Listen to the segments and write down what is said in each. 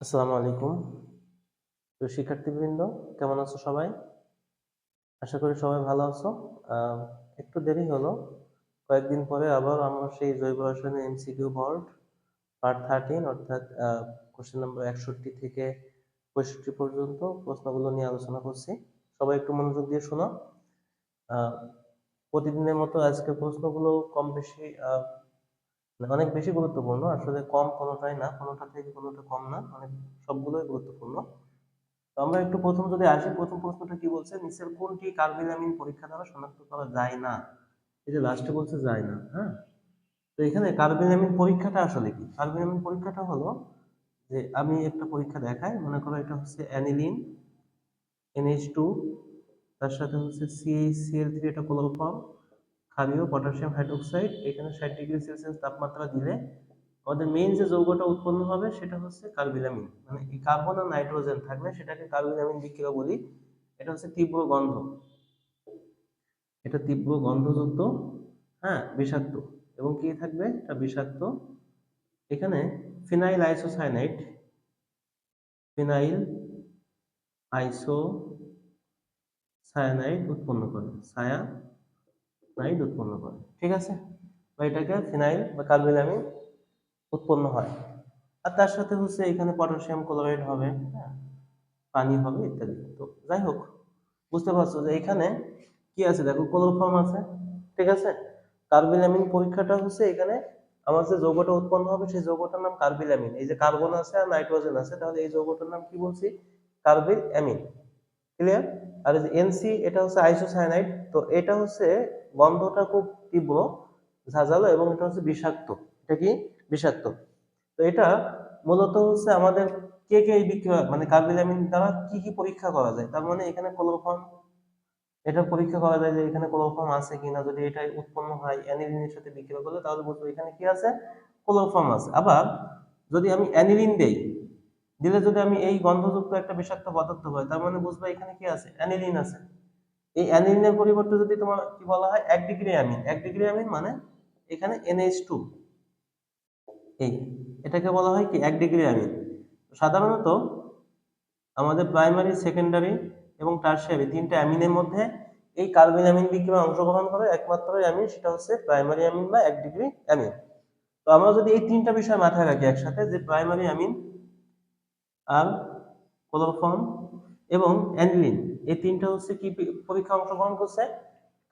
আসসালামু আলাইকুম। তো শিক্ষার্থীবৃন্দ, কেমন আছো সবাই? আশা করি সবাই ভালো আছো। একটু দেরি হলো। কয়েকদিন পরে আবার আমরা সেই জৈব রসায়নের এমসিকিউ বোর্ড, পার্ট থার্টিন অর্থাৎ কোশ্চেন নম্বর একষট্টি থেকে পঁয়ষট্টি পর্যন্ত প্রশ্নগুলো নিয়ে আলোচনা করছি। সবাই একটু মনোযোগ দিয়ে শোনো। প্রতিদিনের মতো আজকের প্রশ্নগুলো কম বেশি অনেক বেশি গুরুত্বপূর্ণ। আসলে কম কোনোটাই না, কোনোটা থেকে কোনোটা কম না অনেক সবগুলোই গুরুত্বপূর্ণ। তো আমরা একটু প্রথম যদি আসি, প্রথম প্রশ্নটা কি বলছে? নিচের কোনটি কার্বিলামিন পরীক্ষা দ্বারা শনাক্ত করা যায় না? এই যে লাস্টে বলছে যায় না হ্যাঁ? তো এখানে কার্বিলামিন পরীক্ষাটা আসলে কি? কার্বিলামিন পরীক্ষাটা হলো যে আমি একটা পরীক্ষা দেখাই, মনে করো এটা হচ্ছে অ্যানিলিন এনএইচ টু তার সাথে হচ্ছে সিএইচসিএল থ্রি এটা ক্লোরোফর্ম ক্ষারীয় পটাশিয়াম হাইড্রোক্সাইড, এখানে ষাট ডিগ্রি সেলসিয়াস তাপমাত্রা দিলে আমাদের মেইন যে যৌগটা উৎপন্ন হবে সেটা হচ্ছে কার্বিলামিন। মানে এই কার্বন আর নাইট্রোজেন থাকলে সেটাকে কার্বিলামিন বিক্রিয়া বলি, এটা হচ্ছে তীব্র গন্ধ। এটা তীব্র গন্ধযুক্ত হ্যাঁ বিষাক্ত। এবং কি থাকবে? এটা বিষাক্ত। এখানে phenyl isocyanide phenyl isocyanide উৎপন্ন করে। ছায়া নাইড উৎপন্ন করে ঠিক আছে? বা এটাকে ফিনাইল বা কার্বিলামিন উৎপন্ন হয়। আর তার সাথে হচ্ছে এখানে পটাশিয়াম ক্লোরাইড হবে হ্যাঁ? পানি হবে, ইত্যাদি। তো যাই হোক, বুঝতে পারছ যে এখানে কি আছে? দেখো, ক্লোরোফর্ম আছে, ঠিক আছে? কার্বিলামিন পরীক্ষাটা হচ্ছে এখানে আমার যে যৌগটা উৎপন্ন হবে, সেই যৌগটার নাম কার্বিলামিন এই যে কার্বন আছে আর নাইট্রোজেন আছে, তাহলে এই যৌগটার নাম কি বলছি? Carbyl amine. ক্লিয়ার আর যে এনসি এটা হচ্ছে আইসোসায়ানাইড তো এটা হচ্ছে গন্ধটা খুব তীব্র, ঝাঁঝালো এবং এটা হচ্ছে বিষাক্ত। এটা কি? বিষাক্ত। তো এটা মূলত হচ্ছে আমাদের কে কে এই বিক্রিয়া মানে কার্বিলামিন দ্বারা কি কি পরীক্ষা করা যায়? তার মানে এখানে ক্লোরোফর্ম এটা পরীক্ষা করা যায় যে এখানে ক্লোরোফর্ম আছে কিনা। যদি এটা উৎপন্ন হয় অ্যানিলিনের সাথে বিক্রিয়া করলে তাহলে বুঝব এখানে কি আছে? ক্লোরোফর্ম আছে। আবার যদি আমি অ্যানিলিন দেই দিলে যদি আমি এই গন্ধযুক্ত একটা বিষাক্ত পদার্থ পাই, তার মানে বুঝব এখানে কি আছে? অ্যানিলিন আছে। এই অ্যানিলিনের পরিবর্তে যদি তোমার কি বলা হয়? এক ডিগ্রি অ্যামিন। এক ডিগ্রি অ্যামিন মানে এখানে এনএইচ টু এই, এটাকে বলা হয় কি? এক ডিগ্রি অ্যামিন। সাধারণত আমাদের প্রাইমারি, সেকেন্ডারি এবং টার্সিয়ারি তিনটা অ্যামিনের মধ্যে এই কার্বিন অ্যামিন বিক্রিয়ায় অংশগ্রহণ করে একমাত্র অ্যামিন, সেটা হচ্ছে প্রাইমারি অ্যামিন বা এক ডিগ্রি অ্যামিন। তো আমরা যদি এই তিনটা বিষয় মাথায় রাখি একসাথে, যে প্রাইমারি অ্যামিন আর ক্লোরোফর্ম এবং অ্যানিলিন এই তিনটা হচ্ছে কি পরীক্ষা অংশগ্রহণ করছে?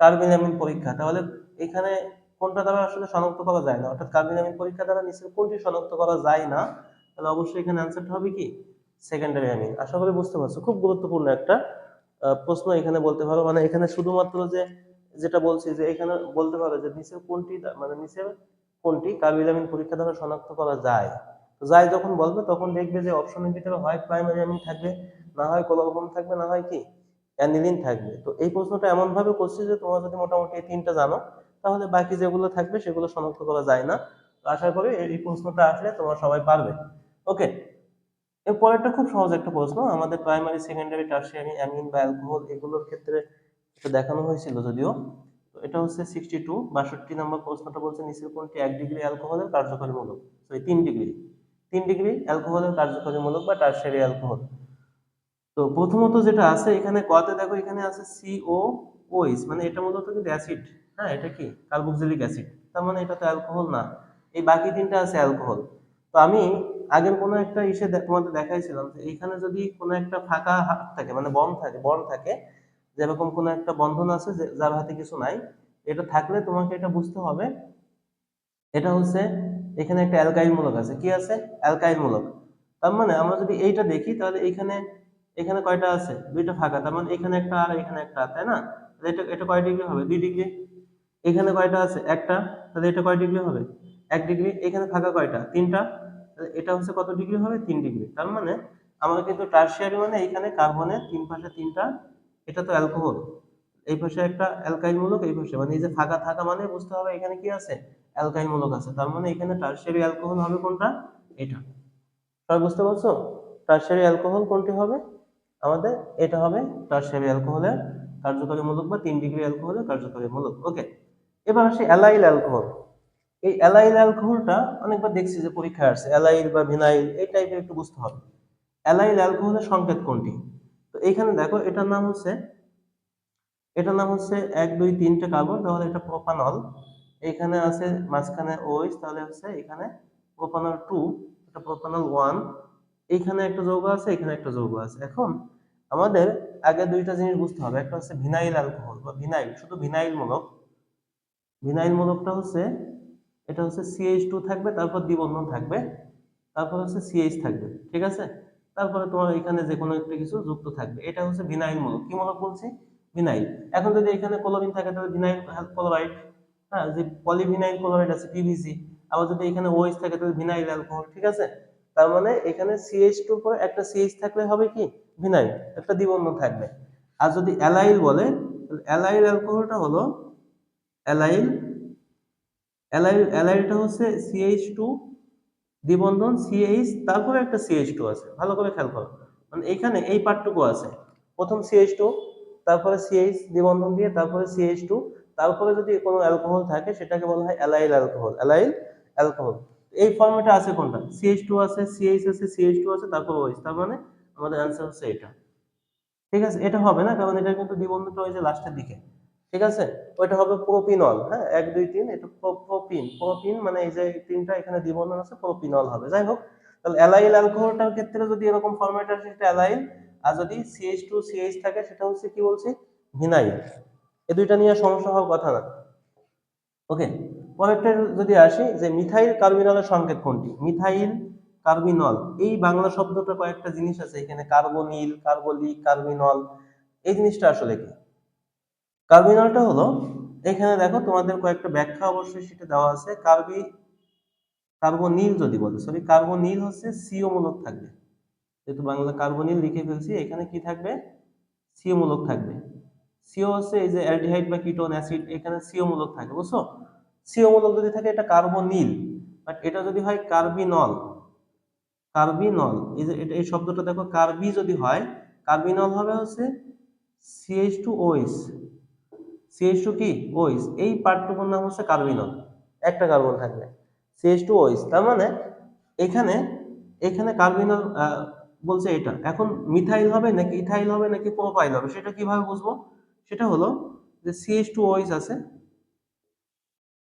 কার্বিনামিন পরীক্ষা। তাহলে এখানে কোনটা দ্বারা আসলে শনাক্ত করা যায় না? অর্থাৎ কার্বিনামিন পরীক্ষা দ্বারা নিশ্চয় কোনটি শনাক্ত করা যায় না? তাহলে অবশ্যই এখানে অ্যান্সারটা হবে কি? সেকেন্ডারি অ্যামিন আশা করি বুঝতে পারছ। খুব গুরুত্বপূর্ণ একটা প্রশ্ন এখানে বলতে পারো। মানে এখানে শুধুমাত্র যে, যেটা বলছি যে এখানে বলতে পারো যে নিচের কোনটি মানে নিচের কোনটি কার্বিনামিন পরীক্ষা দ্বারা শনাক্ত করা যায়। তো যাই যখন বলবে, তখন দেখবে যে অপশনের ভিতরে হয় প্রাইমারি অ্যামিন থাকবে, না হয় ক্লোরোফর্ম থাকবে, না হয় কি? অ্যানিলিন থাকবে। তো এই প্রশ্নটা এমন ভাবে করছি যে তোমরা যদি মোটামুটি এই তিনটা জানো, তাহলে বাকি যেগুলো থাকবে সেগুলো শনাক্ত করা যায় না। তো আশা করি এই এই প্রশ্নটা আসলে তোমরা সবাই পারবে। ওকে এর পরেরটা খুব সহজ একটা প্রশ্ন। আমাদের প্রাইমারি সেকেন্ডারি টার্সিয়ারি অ্যামিন বা অ্যালকোহল এগুলোর ক্ষেত্রে এটা দেখানো হয়েছিল যদিও। তো এটা হচ্ছে সিক্সটি টু বাষট্টি নম্বর প্রশ্নটা বলছে নিচের কোনটি এক ডিগ্রি অ্যালকোহলের কার্যকরীমূলক সরি তিন ডিগ্রি তিন ডিগ্রি অ্যালকোহলের কার্যকরীমূলক বা টার্সিয়ারি অ্যালকোহল। তো প্রথমত যেটা আছে, এখানে কতে দেখো, এখানে আছে সিও ওইস মানে এটা মূলত কিন্তু অ্যাসিড হ্যাঁ এটা কি? কার্বক্সিলিক অ্যাসিড তার মানে এটা তো অ্যালকোহল না। এই বাকি তিনটা আছে অ্যালকোহল। তো আমি আগের কোনো একটা ইসে তোমাদের দেখাইছিলাম যে এইখানে যদি কোনো একটা ফাঁকা হাত থাকে মানে বন থাকে বন থাকে, যেরকম কোনো একটা বন্ধন আছে যার হাতে কিছু নাই, এটা থাকলে তোমাকে এটা বুঝতে হবে। এটা হচ্ছে এখানে একটা অ্যালকাইল মূলক আছে। কি আছে? অ্যালকাইল মূলক। তার মানে আমরা যদি এইটা দেখি, তাহলে এখানে এখানে কয়টা আছে? দুইটা ফাঁকা। তার মানে এখানে একটা আর এখানে একটা, তাই না? তাহলে এটা এটা কয় ডিগ্রি হবে? দুই ডিগ্রি। এখানে কয়টা আছে? একটা। তাহলে এটা কয় ডিগ্রি হবে? এক ডিগ্রি। এখানে ফাঁকা কয়টা? তিনটা। এটা হচ্ছে কত ডিগ্রি হবে? তিন ডিগ্রি। তার মানে আমরা কিন্তু টার্সিয়ারি মানে এখানে কার্বনের তিন পাশে তিনটা, এটা তো অ্যালকোহল। এই পাশে একটা অ্যালকাইল মূলক, এই পাশে। মানে এই যে ফাঁকা থাকা মানে বুঝতে হবে এখানে কি আছে? অ্যালকাইল মূলক আছে। তার মানে এখানে টার্সিয়ারি অ্যালকোহল হবে কোনটা? এটা। সবাই বুঝতে পারছ? টার্সিয়ারি অ্যালকোহল কোনটি হবে? আমাদের এটা হবে টার্সিয়ারি অ্যালকোহলের কার্যকরী মূলক বা তিন ডিগ্রি অ্যালকোহলের কার্যকরী মূলক ওকে এবার আসি অ্যালাইল অ্যালকোহল এই অ্যালাইল অ্যালকোহলটা অনেকবার দেখছি যে পরীক্ষায় আসছে অ্যালাইল বা ভিনাইল এই টাইপের একটু বুঝতে হবে। অ্যালাইল অ্যালকোহলের সংকেত কোনটি? তো এখানে দেখো, এটার নাম হচ্ছে, এটার নাম হচ্ছে এক দুই তিনটে কার্বন তাহলে এটা প্রোপানল এখানে আছে মাঝখানে ওইস তাহলে হচ্ছে এখানে প্রোপানল টু এটা প্রোপানল ওয়ান এইখানে একটা যৌগ আছে, এখানে একটা যৌগ আছে। এখন আমাদের আগে দুইটা জিনিস বুঝতে হবে, একটা হচ্ছে ভিনাইল অ্যালকোহল বা ভিনাইল, শুধু ভিনাইল মূলক। ভিনাইল মূলকটা হচ্ছে, এটা হচ্ছে সিএইচ টু থাকবে, তারপর দ্বিবন্ধন থাকবে, তারপর হচ্ছে সিএইচ থাকবে, ঠিক আছে? তারপরে তোমার এখানে যে কোনো একটা কিছু যুক্ত থাকবে, এটা হচ্ছে ভিনাইল মূলক। কি মূলক বলছি? ভিনাইল। এখন যদি এখানে ক্লোরিন থাকে, তাহলে ভিনাইল ক্লোরাইড হ্যাঁ যে পলিভিনাইল ক্লোরাইড আছে পিভিসি আবার যদি এখানে ওএইচ থাকে, তাহলে ভিনাইল অ্যালকোহল ঠিক আছে? তার মানে এখানে সিএইচ টু পরে একটা সিএইচ থাকলে হবে কি? ভিনাইল একটা দ্বিবন্ধন থাকবে। আর যদি অ্যালাইল বলে অ্যালাইল অ্যালকোহলটা হলো অ্যালাইল অ্যালাইল অ্যালাইলটা হচ্ছে সিএইচ টু দ্বিবন্ধন সিএইচ তারপরে একটা সিএইচ টু আছে। ভালো করে খেয়াল করো। মানে এখানে এই পার্টটুকু আছে। প্রথম সিএইচ টু তারপরে সিএইচ দ্বিবন্ধন দিয়ে, তারপরে সিএইচ টু তারপরে যদি কোনো অ্যালকোহল থাকে, সেটাকে বলা হয় অ্যালাইল অ্যালকোহল অ্যালাইল অ্যালকোহল। এই ফর্মেটে আছে কোনটা? সিএইচ টু আছে সিএইচ আছে সিএইচ টু আছে, তারপর ওইচ তার মানে আমাদের অ্যান্সার হচ্ছে এটা। ঠিক আছে? এটা হবে না, কারণ এটা কিন্তু দ্বিবন্ধনটা হয়েছে লাস্টের দিকে। ঠিক আছে? ওইটা হবে প্রোপিনল হ্যাঁ? এক, দুই, তিন, এটা প্রোপিন প্রোপিন মানে এই যে তিনটা এখানে দ্বিবন্ধন আছে প্রোপিনল হবে। যাই হোক, তাহলে অ্যালাইল অ্যালকোহলটার ক্ষেত্রে যদি এরকম ফরম্যাট আসে, সেটা অ্যালাইল, আর যদি সিএইচ টু সিএইচ থাকে, সেটা হচ্ছে কি বলছি? ভিনাইল। এই দুইটা নিয়ে সমস্যা হওয়ার কথা না। ওকে পরেরটা যদি আসি, যে মিথাইল কার্বিনলের সংকেত কোনটি? Methyl carbinol. এই বাংলা শব্দটা কয়েকটা জিনিস আছে, এখানে কার্বনিল, কার্বলিক, কার্বিনল। এই জিনিসটা আসলে কি? কার্বিনলটা হলো, এখানে দেখো তোমাদের কয়েকটা ব্যাখ্যা অবশ্যই সেটা দেওয়া আছে। কার্বি, কার্বনিল যদি বলে সরি কার্বনিল হচ্ছে সিও মূলক থাকবে। যেহেতু বাংলা কার্বনিল লিখে ফেলছি, এখানে কি থাকবে? সিও মূলক থাকবে। সিও হচ্ছে এই যে অ্যালডিহাইড বা কিটোন অ্যাসিড, এখানে সিও মূলক থাকে, বুঝছ? সিও মূলক যদি থাকে, এটা কার্বনিল। বাট এটা যদি হয় কার্বিনল। কার্বিনল, এই যে এটা, এই শব্দটা দেখো, কার্বি যদি হয়, কার্বিনল হবে হচ্ছে CH two OH CH two কি? ওইস এই পার্টটুকুর নাম হচ্ছে কার্বিনল। একটা কার্বন থাকবে। সিএইচ টু ওইস তার মানে এখানে এখানে কার্বিনল বলছে এটা। এখন মিথাইল হবে নাকি ইথাইল হবে নাকি প্রোপাইল হবে, সেটা কীভাবে বুঝব? সেটা হলো যে সিএইচ টু ওইস আছে।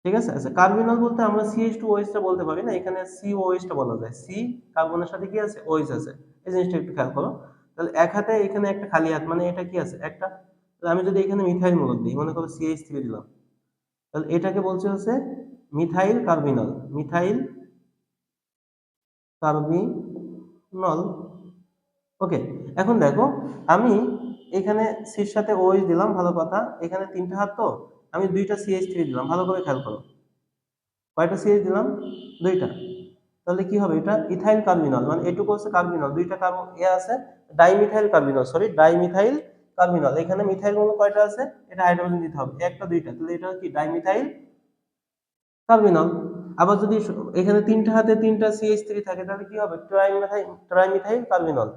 ঠিক আছে? আচ্ছা কার্বিনল বলতে আমরা সিএইচ টু ওইসটা বলতে পারি না, এখানে সি ওইসটা বলা যায়। সি কার্বনের সাথে কি আছে? ওইস আছে। এই জিনিসটা একটু খেয়াল করো। তাহলে এক হাতে এখানে একটা খালি হাত মানে এটা কি আছে? একটা, তাহলে আমি যদি এখানে মিথাইল মূলক দিই, মনে করো সিএইচ থ্রি দিলাম। তাহলে এটাকে বলছে হচ্ছে methyl carbinol methyl carbinol okay, এখন দেখো, আমি এখানে সির সাথে ওইস দিলাম, ভালো কথা। এখানে তিনটা হাত তো? আমি দুইটা সিএইচ থ্রি দিলাম, ভালো করে খেয়াল করো। কয়টা সিএইচ দিলাম? দুইটা। তাহলে কি হবে? এটা ইথাইল কার্বিনল মানে এটুকু হচ্ছে কার্বিনল দুইটা কার্বন এ আছে dimethyl carbinol sorry dimethyl carbinol এখানে মিথাইল মূলক কয়টা আছে? এটা হাইড্রোজেন দিতে হবে, একটা, দুইটা। তাহলে এটা কি? ডাইমিথাইল কার্বিনল আবার যদি এখানে তিনটা হাতে তিনটা সিএইচ থ্রি থাকে, তাহলে কি হবে? ট্রাইমিথাইল ট্রাইমিথাইল কার্বিনল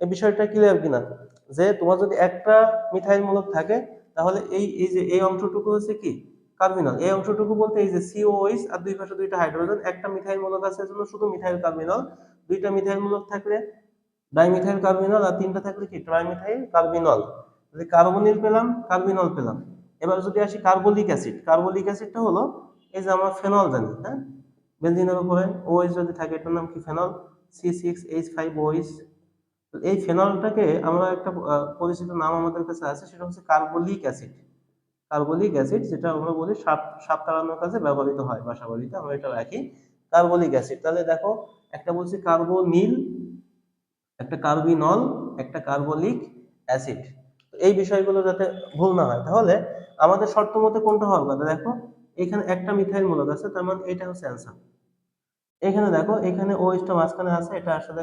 এই বিষয়টা ক্লিয়ার কিনা? যে তোমার যদি একটা মিথাইল মূলক থাকে, তাহলে এই এই যে, এই অংশটুকু হচ্ছে কি? কার্বিনল। এই অংশটুকু বলতে এই যে সিওএইচ আর দুই পাশে দুইটা হাইড্রোজেন, একটা মিথাইল মূলক আছে জন্য শুধু মিথাইল কার্বিনল। দুইটা মিথাইল মূলক থাকলে ডাইমিথাইল কার্বিনল আর তিনটা থাকলে কি? Trimethyl carbinol. তাহলে কার্বনিল পেলাম, কার্বিনল পেলাম। এবার যদি আসি কার্বলিক অ্যাসিড, কার্বলিক অ্যাসিডটা হলো এই যে আমরা ফেনল জানি হ্যাঁ? বেনজিনের উপরে ওএইচ যদি থাকে, এটার নাম কি? Phenol? C six H five OH এই ফেনলটাকে আমরা একটা পরিচিত নাম আমাদের কাছে আছে, সেটা হচ্ছে কার্বলিক অ্যাসিড। কার্বলিক অ্যাসিড, যেটা আমরা বলি সাপ সাপ তাড়ানোর কাজে ব্যবহৃত হয় বাসা বাড়িতে আমরা এটা রাখি। কার্বলিক অ্যাসিড, তাহলে দেখো, একটা বলছি কার্বনিল, একটা কার্বিনল, একটা কার্বলিক অ্যাসিড। এই বিষয়গুলো যাতে ভুল না হয়, তাহলে আমাদের শর্ত মতে কোনটা হওয়ার কথা দেখো, এখানে একটা মিথাইল মূলক আছে, তার মানে এটা হচ্ছে অ্যান্সার। এখানে দেখো, এখানে ওএইচটা মাঝখানে আছে, এটা আসলে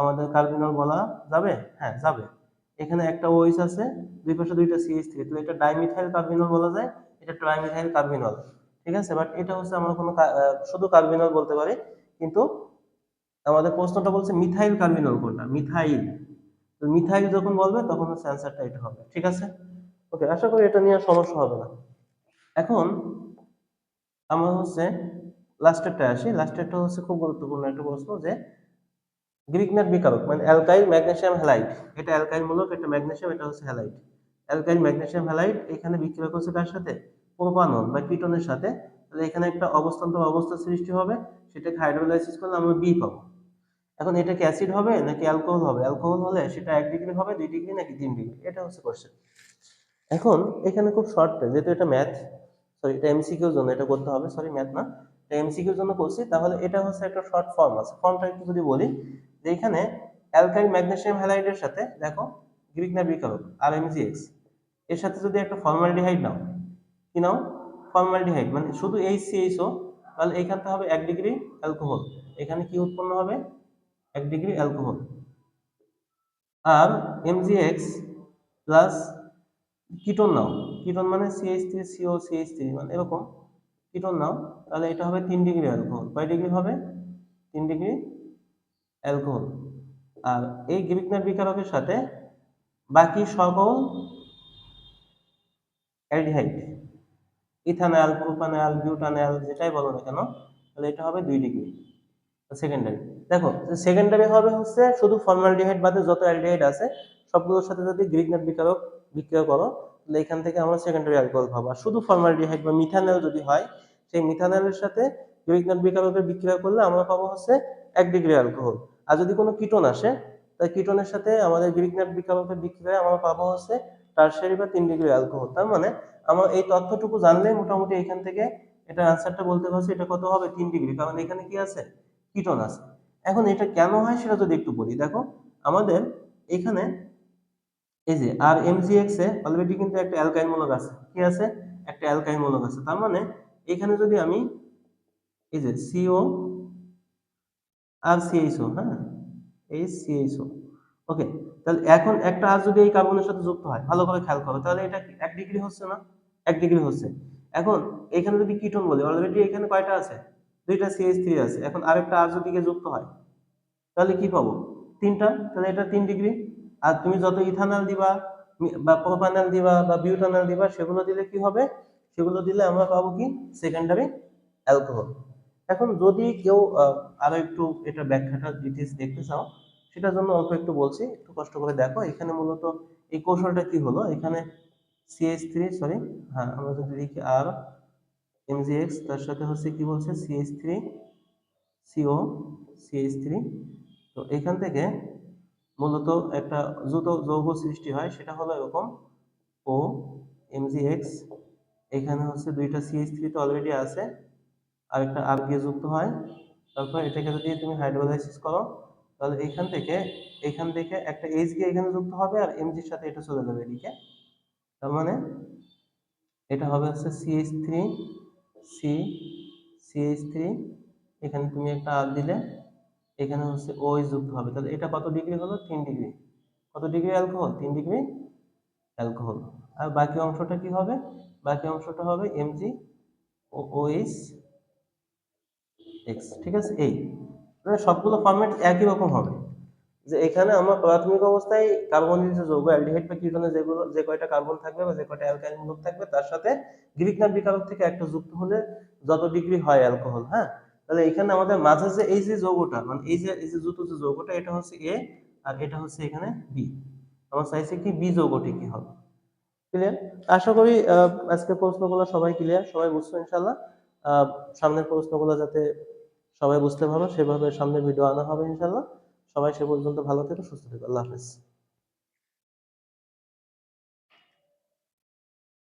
আমাদের কার্বিনল বলা যাবে? হ্যাঁ যাবে। এখানে একটা ওএইচ আছে, দুই পাশে দুইটা সিএইচ থ্রি তাহলে এটা ডাইমিথাইল কার্বিনল বলা যায়, এটা ট্রাইমিথাইল কার্বিনল ঠিক আছে? বাট এটা হচ্ছে আমরা কোনো শুধু কার্বিনল বলতে পারি, কিন্তু আমাদের প্রশ্নটা বলছে মিথাইল কার্বিনল কোনটা? মিথাইল তো মিথাইল যখন বলবে, তখন হচ্ছে অ্যান্সারটা এটা হবে। ঠিক আছে? ওকে আশা করি এটা নিয়ে সমস্যা হবে না। এখন আমরা হচ্ছে লাস্টেরটা আসি। লাস্টেরটা হচ্ছে খুব গুরুত্বপূর্ণ একটা প্রশ্ন যে গ্রিকনাট বিকারক মানে অ্যালকাইল, ম্যাগনেসিয়াম হ্যালাইড এটা অ্যালকাইল মূলক, এটা ম্যাগনেসিয়াম, এটা হচ্ছে হ্যালাইড অ্যালকাইল, ম্যাগনেসিয়াম হ্যালাইড এখানে বিক্রিয়া করছে কার সাথে? প্রোপানল বা কিটোনের সাথে। তাহলে এখানে একটা অবস্থান্তর অবস্থা সৃষ্টি হবে, সেটাকে হাইড্রোলাইসিস করলে আমরা বি পাবো। এখন এটা কি অ্যাসিড হবে নাকি অ্যালকোহল হবে? অ্যালকোহল হলে সেটা এক ডিগ্রি হবে, দুই ডিগ্রি নাকি তিন ডিগ্রি? এটা হচ্ছে কোশ্চেন এখন এখানে খুব শর্ট যেহেতু এটা ম্যাথ সরি এটা এমসিকিউর জন্য এটা করতে হবে সরি ম্যাথ না। এটা এমসিকিউর জন্য করছি, তাহলে এটা হচ্ছে একটা শর্ট ফর্ম আছে। ফর্মটা একটু যদি বলি যে এখানে অ্যালকাইল ম্যাগনেসিয়াম হ্যালাইডের সাথে, দেখো, গ্রিক না বিকারক আর এমজিএক্স এর সাথে যদি একটা ফর্মালডিহাইড নাও, কি নাও? ফর্মালডিহাইড মানে শুধু এইচ সিএইচও তাহলে এখানটা হবে এক ডিগ্রি অ্যালকোহল। এখানে কি উৎপন্ন হবে? এক ডিগ্রি অ্যালকোহল। আর এমজিএক্স প্লাস কিটোন নাও। কিটোন মানে CH three CO CH three মানে এরকম। কিটোন নাও, তাহলে এটা হবে তিন ডিগ্রি অ্যালকোহল। কয় ডিগ্রি হবে? তিন ডিগ্রি অ্যালকোহল। আর এই গ্রিকনার বিকারকের সাথে বাকি সকল অ্যালডিহাইড, ইথানল, প্রোপানল, বিউটানল যেটাই বলো না কেন, তাহলে এটা হবে দুই ডিগ্রি। সেকেন্ডারি দেখো সেকেন্ডারি হবে হচ্ছে শুধু ফর্মালডিহাইড বাদে যত অ্যালডিহাইড আছে, সবগুলোর সাথে যদি গ্রিকনার বিকারক বিক্রিয়া করো, তাহলে এখান থেকে আমরা সেকেন্ডারি অ্যালকোহল পাবো। আর শুধু ফর্মালডিহাইড বা মিথানল যদি হয়, সেই মিথানলের সাথে গ্রিকনার বিকারকের বিক্রিয়া করলে আমরা পাবো হচ্ছে এক ডিগ্রি অ্যালকোহল আর যদি কোনো কিটোন আসে, তাই কিটোনের সাথে আমাদের গ্রিকনার বিকারকের বিক্রিয়ায় আমরা পাবো হচ্ছে টার্সারি বা তিন ডিগ্রি অ্যালকোহল তার মানে আমার এই তথ্যটুকু জানলে মোটামুটি এখান থেকে এটা অ্যান্সারটা বলতে পারছি এটা কত হবে? তিন ডিগ্রি। কারণ এখানে কি আছে? কিটোন আছে। এখন এটা কেন হয় সেটা যদি একটু বলি। দেখো, আমাদের এখানে এই যে আর এমজিএক্স এ অলরেডি কিন্তু একটা অ্যালকাইল মূলক আছে। কি আছে? একটা অ্যালকাইল মূলক আছে। তার মানে এখানে যদি আমি এই যে সিও আর সিএইচও হ্যাঁ? এই সিএইচও ওকে তাহলে এখন একটা আর যদি এই কার্বনের সাথে যুক্ত হয় ভালো করে খেয়াল করো, তাহলে এটা এক ডিগ্রি হচ্ছে না? এক ডিগ্রি হচ্ছে। এখন এখানে যদি কিটোন বলি অলরেডি এখানে কয়টা আছে? দুইটা সিএইচ থ্রি আছে। এখন আরেকটা আর যদি যুক্ত হয়, তাহলে কি পাবো? তিনটা? তাহলে এটা তিন ডিগ্রি আর তুমি যত ইথানল দিবা বা প্রোপানল দিবা, বা বিউটানল দিবা, সেগুলো দিলে কি হবে? সেগুলো দিলে আমরা পাবো কি? সেকেন্ডারি অ্যালকোহল এখন যদি কেউ আরও একটু এটা ব্যাখ্যাটা ডিটেলস দেখতে চাও, সেটার জন্য অল্প একটু বলছি, একটু কষ্ট করে দেখো। এখানে মূলত এই কৌশলটা কি হলো? এখানে সিএইচ থ্রি সরি হ্যাঁ আমরা যদি লিখি আর এমজিএক্স তার সাথে হচ্ছে কি বলছে? CH three CO CH three তো এখান থেকে মূলত একটা যৌথ যৌগ সৃষ্টি হয়, সেটা হলো এরকম ও এমজিএক্স এখানে হচ্ছে দুইটা সিএইচ থ্রি তো অলরেডি আছে। আর একটা আর গিয়ে যুক্ত হয়। তারপর এটাকে যদি তুমি হাইড্রোলাইসিস করো, তাহলে এখান থেকে এখান থেকে একটা এইচ গিয়ে এখানে যুক্ত হবে আর এমজির সাথে এটা চলে যাবে এদিকে। তার মানে এটা হবে হচ্ছে CH three C CH three এখানে তুমি একটা আর দিলে, এখানে হচ্ছে ও যুক্ত হবে। তাহলে এটা কত ডিগ্রি হলো? তিন ডিগ্রি কত ডিগ্রি অ্যালকোহল তিন ডিগ্রি অ্যালকোহল আর বাকি অংশটা কি হবে? বাকি অংশটা হবে এমজি ও ওএইচ এক্স ঠিক আছে? এই মানে সবগুলো ফরম্যাট একই রকম হবে। যে এখানে আমরা প্রাথমিক অবস্থায় কার্বনের যে যৌগ অ্যালডিহাইড বা কিটোনে যেগুলো যে কয়টা কার্বন থাকবে বা যে কয়টা অ্যালকাইল মূলক থাকবে, তার সাথে গ্রিক নাম বিকারক থেকে একটা যুক্ত হলে যত ডিগ্রি হয় অ্যালকোহল হ্যাঁ? তাহলে এখানে আমাদের মাঝে যে এই যে যৌগটা মানে এই যে এই যে যুক্ত যে যৌগটা, এটা হচ্ছে এ আর এটা হচ্ছে এখানে বি আমরা চাইছি কি বি যৌগটি কি হবে। ক্লিয়ার আশা করি আজকের প্রশ্নগুলো সবাই ক্লিয়ার সবাই বুঝছ ইনশাল্লাহ সামনের প্রশ্নগুলো যাতে সবাই বুঝতে পারো, সেভাবে সামনে ভিডিও আনা হবে ইনশাল্লাহ সবাই সে পর্যন্ত ভালো থেকো, সুস্থ থেকো। আল্লাহ হাফেজ।